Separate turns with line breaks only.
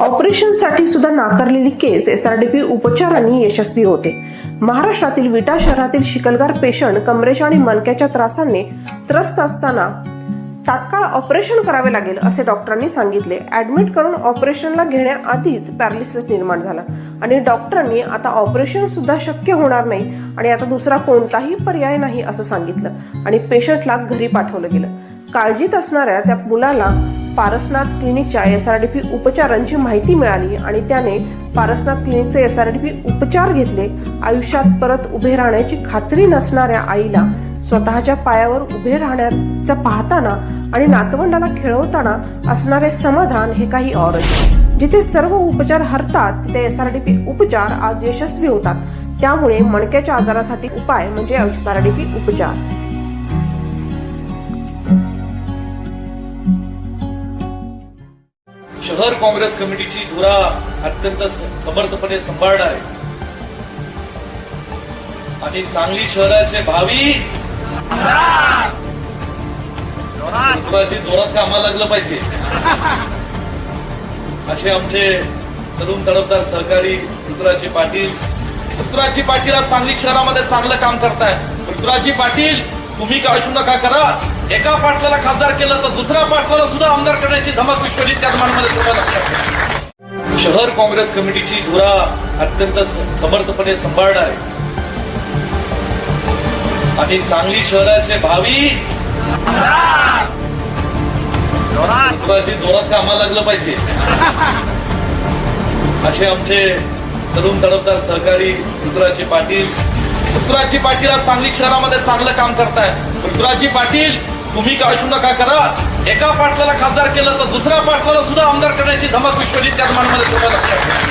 ऑपरेशनसाठी सुद्धा नाकारलेली केस एसआरडीपी उपचारांनी यशस्वी होते. महाराष्ट्रातील विटा शहरातील शिकलगार पेशंट कमरेच्या आणि मणक्याच्या त्रासांनी त्रस्त असताना तात्काळ ऑपरेशन करावे लागेल असे डॉक्टरांनी सांगितले. ऍडमिट करून ऑपरेशनला घेण्याआधीच पॅरालिसिस निर्माण झाला आणि डॉक्टरांनी आता ऑपरेशन सुद्धा शक्य होणार नाही आणि आता दुसरा कोणताही पर्याय नाही असं सांगितलं आणि पेशंटला घरी पाठवलं गेलं. काळजीत असणाऱ्या त्या मुलाला पारसनाथ क्लिनिकच्या एस आर टी पी उपचारांची माहिती मिळाली आणि त्याने पारसनाथ क्लिनिकचे एस आर टी पी उपचार घेतले. आयुष्यात परत उभे राहण्याची खात्री नसणाऱ्या आईला स्वतःच्या पायावर उभे राहण्याचं पाहताना आणि नातवंडाला खेळवताना असणारे समाधान हे काही औरच जिथे सर्व उपचार हरतात तिथे पी उपचार आज यशस्वी होतात. त्यामुळे मणक्याच्या आजारासाठी उपाय म्हणजे आयुष्य आर डी पी उपचार.
शहर काँग्रेस कमिटीची धुरा अत्यंत समर्थपणे सांभाळणार आहे. आणि सांगली शहराचे भावी जोरात कामाला लागलं पाहिजे? असे आमचे तरुण तडफदार सहकारी ऋतुराजी पाटील ऋतुराजी पाटील आज सांगली शहरामध्ये चांगलं काम करताय ऋतुराजी पाटील तुम्ही काळजू नका करा? एका पाटलाला खासदार केलं तर दुसऱ्या पाटलाला सुद्धा आमदार करण्याची धमक विश्वजित त्या तुम्हाला शहर काँग्रेस कमिटीची धुरा अत्यंत समर्थपणे सांभाळणार आहे. आणि सांगली शहराचे भावी जोरात कामाला लागलं पाहिजे. असे आमचे तरुण तडफदार सहकारी ऋतुराजी पाटील ऋतुराजी पाटील आज सांगली शहरामध्ये चांगलं काम करताय ऋतुराजी पाटील तुम्ही काळजू नका करा. एका पाटलाला खासदार केलं तर दुसऱ्या पाटलाला सुद्धा आमदार करण्याची धमक विश्वजित त्या तुम्हाला